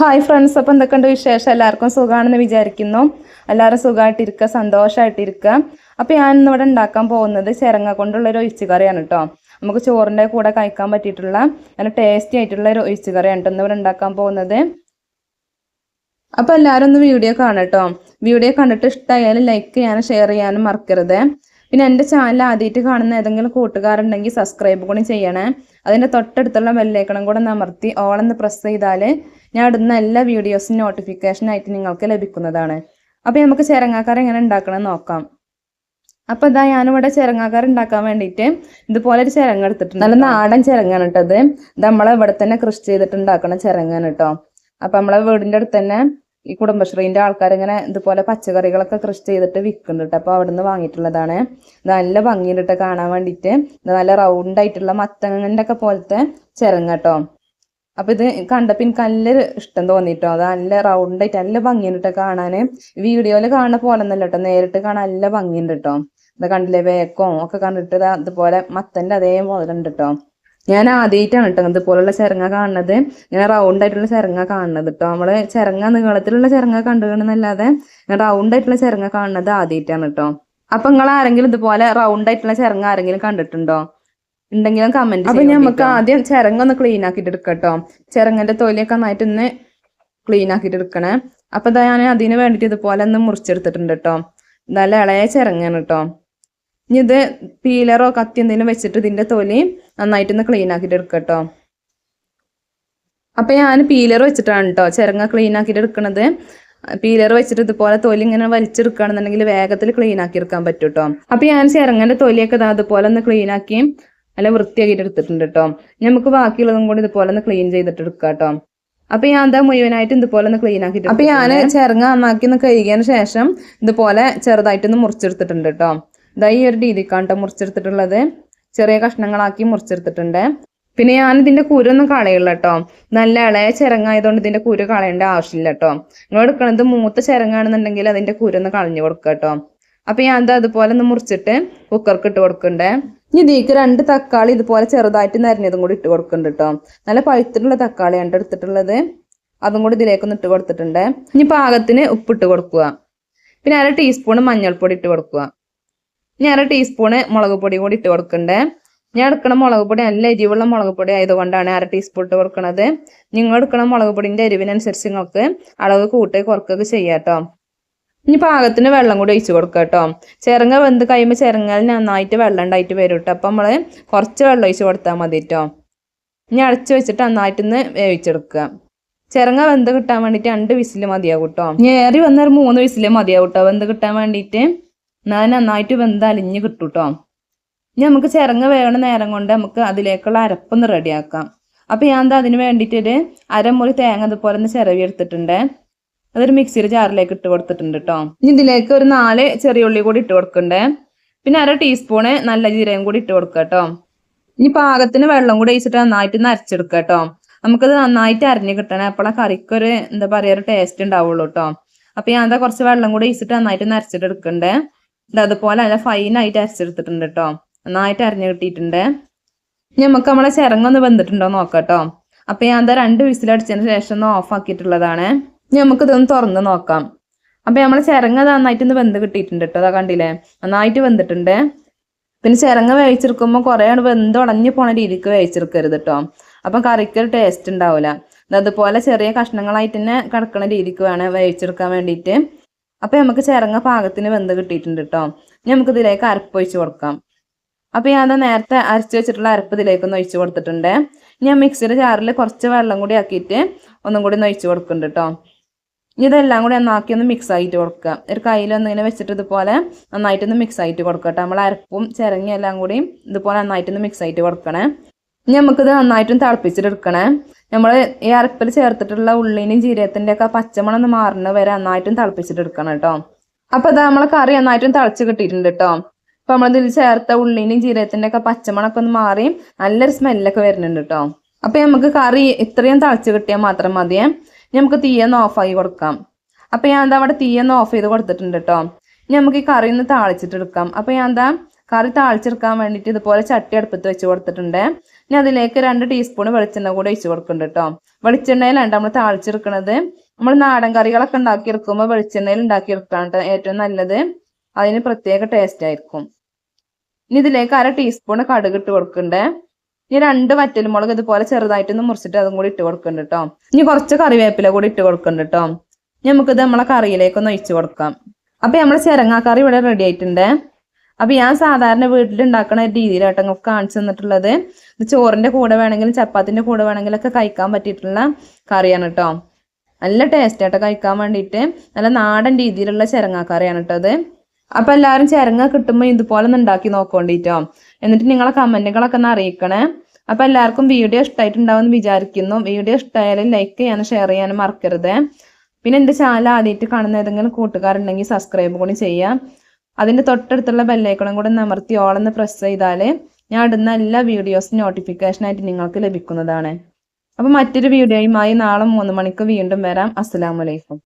Hi friends അപ്പോൾ എന്തൊക്കെയുണ്ട് വിശേഷം? എല്ലാവർക്കും സുഖമാണെന്ന് വിചാരിക്കുന്നു. എല്ലാവരും സുഖമായിട്ടിരിക്കുക സന്തോഷമായിട്ടിരിക്കുക അപ്പോൾ ഞാൻ ഇന്നിവിടെ ഉണ്ടാക്കാൻ പോകുന്നത് ചിരങ്ങ കൊണ്ടുള്ള ഒരു ഒഴിച്ചു കറിയാണ് കേട്ടോ നമുക്ക് ചോറിന്റെ കൂടെ കഴിക്കാൻ പറ്റിയിട്ടുള്ള നല്ല ടേസ്റ്റി ആയിട്ടുള്ള ഒരു ഒഴിച്ചു കറിയാണ് കേട്ടോ ഇന്നിവിടെ ഉണ്ടാക്കാൻ പോകുന്നത്. അപ്പോൾ എല്ലാവരും ഒന്ന് വീഡിയോ കാണട്ടോ വീഡിയോ കണ്ടിട്ട് ഇഷ്ടമായാലും ലൈക്ക് ചെയ്യാനും ഷെയർ ചെയ്യാനും മറക്കരുത്. പിന്നെ എന്റെ ചാനൽ ആദ്യമായിട്ട് കാണുന്ന ഏതെങ്കിലും കൂട്ടുകാരുണ്ടെങ്കിൽ സബ്സ്ക്രൈബ് കൂടി ചെയ്യണേ. അതിന്റെ തൊട്ടടുത്തുള്ള ബെല്ലൈക്കണം കൂടെ ഒന്ന് അമർത്തി ഓളെന്ന് പ്രസ് ചെയ്താൽ ഞാൻ ഇടുന്ന എല്ലാ വീഡിയോസും നോട്ടിഫിക്കേഷനായിട്ട് നിങ്ങൾക്ക് ലഭിക്കുന്നതാണ്. അപ്പോൾ നമുക്ക് ചിരങ്ങാക്കറി എങ്ങനെ ഉണ്ടാക്കണം നോക്കാം. അപ്പോൾ ഇതാ ഞാനിവിടെ ചിരങ്ങാക്കാർ ഉണ്ടാക്കാൻ വേണ്ടിയിട്ട് ഇതുപോലെ ഒരു ചിരങ്ങ എടുത്തിട്ടുണ്ട്. നല്ല നാടൻ ചിരങ്ങാണ് കേട്ടത് നമ്മളെ ഇവിടെ തന്നെ കൃഷി ചെയ്തിട്ട് ഉണ്ടാക്കണ ചിരങ്ങാണ് കേട്ടോ. അപ്പം നമ്മളെ വീടിന്റെ അടുത്ത് തന്നെ ഈ കുടുംബശ്രീന്റെ ആൾക്കാർ ഇങ്ങനെ ഇതുപോലെ പച്ചക്കറികളൊക്കെ കൃഷി ചെയ്തിട്ട് വിൽക്കുന്നുണ്ട് അപ്പോൾ അവിടെ നിന്ന് വാങ്ങിയിട്ടുള്ളതാണ്. നല്ല ഭംഗിയുണ്ട് കാണാൻ വേണ്ടിയിട്ട് നല്ല റൗണ്ട് ആയിട്ടുള്ള മത്തങ്ങന്റെ ഒക്കെ പോലത്തെ ചിരങ്ങ കേട്ടോ അപ്പോൾ ഇത് കണ്ടപ്പോൾ എനിക്ക് നല്ലൊരു ഇഷ്ടം തോന്നിട്ടോ അത് നല്ല റൗണ്ട് ആയിട്ട് നല്ല ഭംഗിയുണ്ട് കാണാൻ വീഡിയോയിൽ കാണുന്ന പോലെ ഒന്നല്ല കേട്ടോ നേരിട്ട് കാണാൻ നല്ല ഭംഗിയുണ്ട് കേട്ടോ ഇത് കണ്ടില്ലേ വേക്കോ? ഒക്കെ കണ്ടിട്ട് ഇതാ ഇതുപോലെ മത്തന്റെ അതേ ഉണ്ട് കേട്ടോ ഞാൻ ആദ്യമായിട്ടാണ് കേട്ടോ ഇതുപോലുള്ള ചിരങ്ങ കാണുന്നത്. ഇങ്ങനെ റൗണ്ട് ആയിട്ടുള്ള ചിരങ്ങ കാണുന്നത് കേട്ടോ നമ്മൾ ചിരങ്ങ നീളത്തിലുള്ള ചിരങ്ങ കണ്ടുകണെന്നല്ലാതെ റൗണ്ട് ആയിട്ടുള്ള ചിരങ്ങ കാണുന്നത് ആദ്യമായിട്ടാണ് കേട്ടോ അപ്പൊ നിങ്ങൾ ആരെങ്കിലും ഇതുപോലെ റൗണ്ട് ആയിട്ടുള്ള ചിരങ്ങ ആരെങ്കിലും കണ്ടിട്ടുണ്ടോ? ഉണ്ടെങ്കിലും കമന്റ് അപ്പൊ നമുക്ക് ആദ്യം ചിരങ്ങ ഒന്ന് ക്ലീൻ ആക്കിയിട്ട് എടുക്കട്ടോ കേട്ടോ ചിരങ്ങന്റെ തൊലിയൊക്കെ നന്നായിട്ട് ഒന്ന് ക്ലീൻ ആക്കിയിട്ട് എടുക്കണേ. അപ്പൊ ഞാൻ അതിന് വേണ്ടിട്ട് ഇതുപോലെ ഒന്ന് മുറിച്ചെടുത്തിട്ടുണ്ട് കേട്ടോ നല്ല ഇളയ ചിരങ്ങാണ് കേട്ടോ ഇനി ഇത് പീലറോ കത്തി എന്തെങ്കിലും വെച്ചിട്ട് ഇതിന്റെ തൊലി നന്നായിട്ടൊന്ന് ക്ലീൻ ആക്കിയിട്ട് എടുക്കാം കേട്ടോ അപ്പം ഞാൻ പീലർ വെച്ചിട്ടാണ് കേട്ടോ ചിരങ്ങ ക്ലീൻ ആക്കിയിട്ട് എടുക്കണത്. പീലർ വെച്ചിട്ട് ഇതുപോലെ തൊലി ഇങ്ങനെ വലിച്ചെടുക്കുകയാണെന്നുണ്ടെങ്കിൽ വേഗത്തിൽ ക്ലീൻ ആക്കി എടുക്കാൻ പറ്റും കേട്ടോ അപ്പം ഞാൻ ചിരങ്ങന്റെ തൊലിയൊക്കെ ഇതാ അതുപോലെ ഒന്ന് ക്ലീൻ ആക്കി നല്ല വൃത്തിയാക്കിയിട്ട് എടുത്തിട്ടുണ്ട് കേട്ടോ നമുക്ക് ബാക്കിയുള്ളതും കൂടി ഇതുപോലെ ഒന്ന് ക്ലീൻ ചെയ്തിട്ട് എടുക്കാം കേട്ടോ അപ്പൊ ഞാൻ എന്താ മുഴുവനായിട്ട് ഇതുപോലെ ഒന്ന് ക്ലീൻ ആക്കിയിട്ട് അപ്പൊ ഞാൻ ചിരങ്ങ നന്നാക്കി ഒന്ന് കഴുകിയതിന് ശേഷം ഇതുപോലെ ചെറുതായിട്ടൊന്ന് മുറിച്ചെടുത്തിട്ടുണ്ട് കേട്ടോ ഇതാ ഈ ഒരു രീതിക്കാണ് കേട്ടോ മുറിച്ചെടുത്തിട്ടുള്ളത്. ചെറിയ കഷ്ണങ്ങളാക്കി മുറിച്ചെടുത്തിട്ടുണ്ട്. പിന്നെ ഞാൻ ഇതിന്റെ കുരൊന്നും കളയില്ല കേട്ടോ നല്ല ഇളയ ചിരങ്ങായതുകൊണ്ട് ഇതിന്റെ കുരു കളയേണ്ട ആവശ്യമില്ല കേട്ടോ നിങ്ങൾ എടുക്കണത് മൂത്ത ചിരങ്ങാണെന്നുണ്ടെങ്കിൽ അതിന്റെ കുരൊന്ന് കളഞ്ഞു കൊടുക്കുക കേട്ടോ അപ്പൊ ഞാൻ അത് അതുപോലെ ഒന്ന് മുറിച്ചിട്ട് കുക്കർക്ക് ഇട്ട് കൊടുക്കണ്ടേ. ഇനി ഇതിക്ക് രണ്ട് തക്കാളി ഇതുപോലെ ചെറുതായിട്ട് നരഞ്ഞതും കൂടി ഇട്ട് കൊടുക്കുന്നുണ്ട് കേട്ടോ നല്ല പഴുത്തിട്ടുള്ള തക്കാളിയാണ് എടുത്തിട്ടുള്ളത് അതും കൂടി ഇതിലേക്കൊന്ന് ഇട്ട് കൊടുത്തിട്ടുണ്ട്. ഇനി പാകത്തിന് ഉപ്പിട്ട് കൊടുക്കുക. പിന്നെ അര ടീസ്പൂൺ മഞ്ഞൾപ്പൊടി ഇട്ട് കൊടുക്കുക. ഇനി ഒരു ടീസ്പൂണ് മുളക് പൊടി കൂടി ഇട്ട് കൊടുക്കണ്ടേ. ഞാൻ എടുക്കണ മുളക് പൊടി നല്ല എരിവുള്ള മുളക് പൊടി ആയതുകൊണ്ടാണ് അര ടീസ്പൂൺ ഇട്ട് കൊടുക്കുന്നത് നിങ്ങൾ എടുക്കണ മുളക് പൊടിന്റെ എരിവിനനുസരിച്ച് നിങ്ങൾക്ക് അളവ് കൂട്ടി കുറക്കൊക്കെ ചെയ്യാം കേട്ടോ. ഇനി പാകത്തിന് വെള്ളം കൂടി ഒഴിച്ച് കൊടുക്കുക കേട്ടോ. ചിരങ്ങ വെന്ത് കഴിയുമ്പോൾ ചിരങ്ങയിൽ നന്നായിട്ട് വെള്ളം ഉണ്ടായിട്ട് വരും കേട്ടോ. അപ്പം നമ്മൾ കുറച്ച് വെള്ളം ഒഴിച്ച് കൊടുത്താൽ മതി കേട്ടോ. ഇനി അടച്ച് വെച്ചിട്ട് നന്നായിട്ടൊന്ന് വേവിച്ചെടുക്കുക. ചിരങ്ങ വെന്ത് കിട്ടാൻ വേണ്ടിയിട്ട് രണ്ട് വിസിൽ മതിയാവും കേട്ടോ. ഏറി വന്ന ഒരു മൂന്ന് വിസിൽ മതിയാവും കേട്ടോ. വെന്ത് കിട്ടാൻ വേണ്ടിയിട്ട്. എന്നാൽ നന്നായിട്ട് വെന്ത് അലിഞ്ഞ് കിട്ടും കേട്ടോ ഇനി നമുക്ക് ചിരങ്ങ വേണ നേരം കൊണ്ട് നമുക്ക് അതിലേക്കുള്ള അരപ്പൊന്ന് റെഡിയാക്കാം. അപ്പോൾ ഞാൻ എന്താ അതിന് വേണ്ടിയിട്ടൊരു അരമുറി തേങ്ങ അതുപോലെ ഒന്ന് ചിരവി എടുത്തിട്ടുണ്ട്. അതൊരു മിക്സിയുടെ ജാറിലേക്ക് ഇട്ട് കൊടുത്തിട്ടുണ്ട് കേട്ടോ ഇനി ഇതിലേക്ക് ഒരു നാല് ചെറിയ ഉള്ളി കൂടി ഇട്ട് കൊടുക്കണ്ടേ. പിന്നെ അര ടീസ്പൂണ് നല്ല ജീരകം കൂടി ഇട്ട് കൊടുക്കുക കേട്ടോ ഇനി പാകത്തിന് വെള്ളം കൂടി ഒഴിച്ചിട്ട് നന്നായിട്ട് ഒന്ന് അരച്ചെടുക്കുക കേട്ടോ നമുക്കത് നന്നായിട്ട് അരിഞ്ഞ് കിട്ടണം. അപ്പോഴാ കറിക്കൊരു എന്താ പറയുക ഒരു ടേസ്റ്റ് ഉണ്ടാവുള്ളൂ കേട്ടോ അപ്പൊ ഞാൻ എന്താ കുറച്ച് വെള്ളം കൂടി ഒഴിച്ചിട്ട് നന്നായിട്ട് ഒന്ന് അരച്ചിട്ട് എടുക്കണ്ടേ. അതുപോലെ നല്ല ഫൈനായിട്ട് അരച്ചെടുത്തിട്ടുണ്ട് കേട്ടോ നന്നായിട്ട് അരഞ്ഞു കിട്ടിയിട്ടുണ്ട്. നമുക്ക് നമ്മളെ ചിരങ്ങൊന്ന് വെന്തിട്ടുണ്ടോ നോക്കാം കേട്ടോ അപ്പൊ ഞാൻ അത് രണ്ട് വിസിലടിച്ചതിന് ശേഷം ഒന്ന് ഓഫ് ആക്കിയിട്ടുള്ളതാണ്. നമുക്ക് ഇതൊന്ന് തുറന്ന് നോക്കാം. അപ്പൊ നമ്മളെ ചിരങ്ങ നന്നായിട്ട് ഒന്ന് വെന്ത് കിട്ടിയിട്ടുണ്ട് കേട്ടോ അതാ കണ്ടില്ലേ? നന്നായിട്ട് വെന്തിട്ടുണ്ട്. പിന്നെ ചിരങ്ങ വേവിച്ചെടുക്കുമ്പോൾ കുറേ വെന്ത് ഉടഞ്ഞു പോണ രീതിക്ക് വേവിച്ചെടുക്കരുത് കേട്ടോ അപ്പം കറിക്ക് ഒരു ടേസ്റ്റ് ഉണ്ടാവില്ല അതുപോലെ ചെറിയ കഷ്ണങ്ങളായിട്ട് തന്നെ കിടക്കുന്ന രീതിക്ക് വേണം വേവിച്ചെടുക്കാൻ വേണ്ടിയിട്ട്. അപ്പം നമുക്ക് ചിരങ്ങ പാകത്തിന് വെന്ത് കിട്ടിയിട്ടുണ്ട് കേട്ടോ ഇനി നമുക്ക് ഇതിലേക്ക് അരപ്പ് ഒഴിച്ച് കൊടുക്കാം. അപ്പോൾ ഞാൻ നേരത്തെ അരച്ച് വെച്ചിട്ടുള്ള അരപ്പ് ഇതിലേക്കൊന്ന് ഒഴിച്ച് കൊടുത്തിട്ടുണ്ട്. ഞാൻ മിക്സിയുടെ ജാറിൽ കുറച്ച് വെള്ളം കൂടി ആക്കിയിട്ട് ഒന്നും കൂടി ഒന്ന് കൊടുക്കുന്നുണ്ട് കേട്ടോ ഇനി ഇതെല്ലാം കൂടി ഒന്നാക്കി ഒന്ന് മിക്സ് ആയിട്ട് കൊടുക്കുക. ഒരു കയ്യിലൊന്ന് ഇങ്ങനെ വെച്ചിട്ട് ഇതുപോലെ നന്നായിട്ടൊന്ന് മിക്സ് ആയിട്ട് കൊടുക്കുക കേട്ടോ നമ്മൾ അരപ്പും ചിരങ്ങയും എല്ലാം കൂടി ഇതുപോലെ നന്നായിട്ടൊന്ന് മിക്സ് ആയിട്ട് കൊടുക്കണേ. ഇനി നമുക്കിത് നന്നായിട്ടും തിളപ്പിച്ചിട്ടെടുക്കണേ നമ്മൾ ഈ അരപ്പിൽ ചേർത്തിട്ടുള്ള ഉള്ളിനും ജീരകത്തിന്റെ ഒക്കെ പച്ചമണം ഒന്ന് മാറുന്ന വരെ നന്നായിട്ടും തിളപ്പിച്ചിട്ടെടുക്കണം കേട്ടോ. അപ്പോൾ അത് നമ്മളെ കറി നന്നായിട്ടും തിളച്ച് കിട്ടിയിട്ടുണ്ട് കേട്ടോ. അപ്പോൾ നമ്മളിതിൽ ചേർത്ത ഉള്ളിനും ജീരകത്തിന്റെ ഒക്കെ പച്ചമണമൊക്കെ ഒന്ന് മാറി നല്ലൊരു സ്മെല്ലൊക്കെ വരുന്നുണ്ട് കേട്ടോ. അപ്പോൾ നമുക്ക് കറി ഇത്രയും തിളച്ച് കിട്ടിയാൽ മാത്രം മതിയേ. നമുക്ക് തീയൊന്ന് ഓഫാക്കി കൊടുക്കാം. അപ്പോൾ ഞാൻ എന്താ അവിടെ തീയൊന്ന് ഓഫ് ചെയ്ത് കൊടുത്തിട്ടുണ്ട് കേട്ടോ. ഇനി നമുക്ക് ഈ കറി ഒന്ന് താളിച്ചിട്ടെടുക്കാം. അപ്പോൾ ഞാൻ എന്താ കറി താളിച്ചെടുക്കാൻ വേണ്ടിയിട്ട് ഇതുപോലെ ചട്ടി അടുപ്പത്ത് വെച്ച് കൊടുത്തിട്ടുണ്ട്. ഇനി അതിലേക്ക് രണ്ട് ടീസ്പൂൺ വെളിച്ചെണ്ണ കൂടെ ഒഴിച്ച് കൊടുക്കുന്നുണ്ട് കേട്ടോ. വെളിച്ചെണ്ണയിലാണ് നമ്മൾ താളിച്ചെടുക്കണത്. നമ്മൾ നാടൻ കറികളൊക്കെ ഉണ്ടാക്കിയെടുക്കുമ്പോൾ വെളിച്ചെണ്ണയിൽ ഉണ്ടാക്കിയെടുക്കാണ് ഏറ്റവും നല്ലത്. അതിന് പ്രത്യേക ടേസ്റ്റ് ആയിരിക്കും. ഇനി ഇതിലേക്ക് അര ടീസ്പൂൺ കടുക് ഇട്ട് കൊടുക്കണ്ടേ ഇനി രണ്ട് വറ്റൽമുളക് ഇതുപോലെ ചെറുതായിട്ടൊന്ന് മുറിച്ചിട്ട് അതും കൂടി ഇട്ട് കൊടുക്കുന്നുണ്ട് കേട്ടോ ഇനി കുറച്ച് കറിവേപ്പില കൂടി ഇട്ട് കൊടുക്കുന്നുണ്ട് കേട്ടോ നമുക്കിത് നമ്മളെ കറിയിലേക്കൊന്ന് ഒഴിച്ചു കൊടുക്കാം. അപ്പൊ നമ്മളെ ചിരങ്ങാക്കറി ഇവിടെ റെഡി ആയിട്ടുണ്ട്. അപ്പൊ ഞാൻ സാധാരണ വീട്ടിൽ ഉണ്ടാക്കുന്ന രീതിയിലാട്ടോ നിങ്ങൾക്ക് കാണിച്ചു തന്നിട്ടുള്ളത്. ഇത് ചോറിന്റെ കൂടെ വേണമെങ്കിലും ചപ്പാത്തിന്റെ കൂടെ വേണമെങ്കിലും ഒക്കെ കഴിക്കാൻ പറ്റിയിട്ടുള്ള കറിയാണ് കേട്ടോ. നല്ല ടേസ്റ്റ് ആട്ടോ കഴിക്കാൻ വേണ്ടിയിട്ട്. നല്ല നാടൻ രീതിയിലുള്ള ചിരങ്ങാക്കറിയാണ് കേട്ടോ അത് അപ്പൊ എല്ലാവരും ചിരങ്ങ കിട്ടുമ്പോൾ ഇതുപോലെ ഒന്ന് ഉണ്ടാക്കി നോക്കോണ്ടിട്ടോ. എന്നിട്ട് നിങ്ങളെ കമന്റുകളൊക്കെ ഒന്ന് അറിയിക്കണേ. അപ്പൊ എല്ലാവർക്കും വീഡിയോ ഇഷ്ടമായിട്ടുണ്ടാവുമെന്ന് വിചാരിക്കുന്നു. വീഡിയോ ഇഷ്ടമായാലും ലൈക്ക് ചെയ്യാനും ഷെയർ ചെയ്യാനും മറക്കരുത്. പിന്നെ എന്റെ ചാനൽ ആദ്യമായിട്ട് കാണുന്ന ഏതെങ്കിലും കൂട്ടുകാരുണ്ടെങ്കിൽ സബ്സ്ക്രൈബ് കൂടി ചെയ്യാം. അതിന്റെ തൊട്ടടുത്തുള്ള ബെല്ലൈക്കണം കൂടെ നമർത്തി ഓളെന്ന് പ്രസ് ചെയ്താൽ ഞാൻ ഇടുന്ന എല്ലാ വീഡിയോസും നോട്ടിഫിക്കേഷനായിട്ട് നിങ്ങൾക്ക് ലഭിക്കുന്നതാണ്. അപ്പോൾ മറ്റൊരു വീഡിയോയുമായി നാളെ മൂന്ന് മണിക്ക് വീണ്ടും വരാം. അസ്സലാമലൈക്കും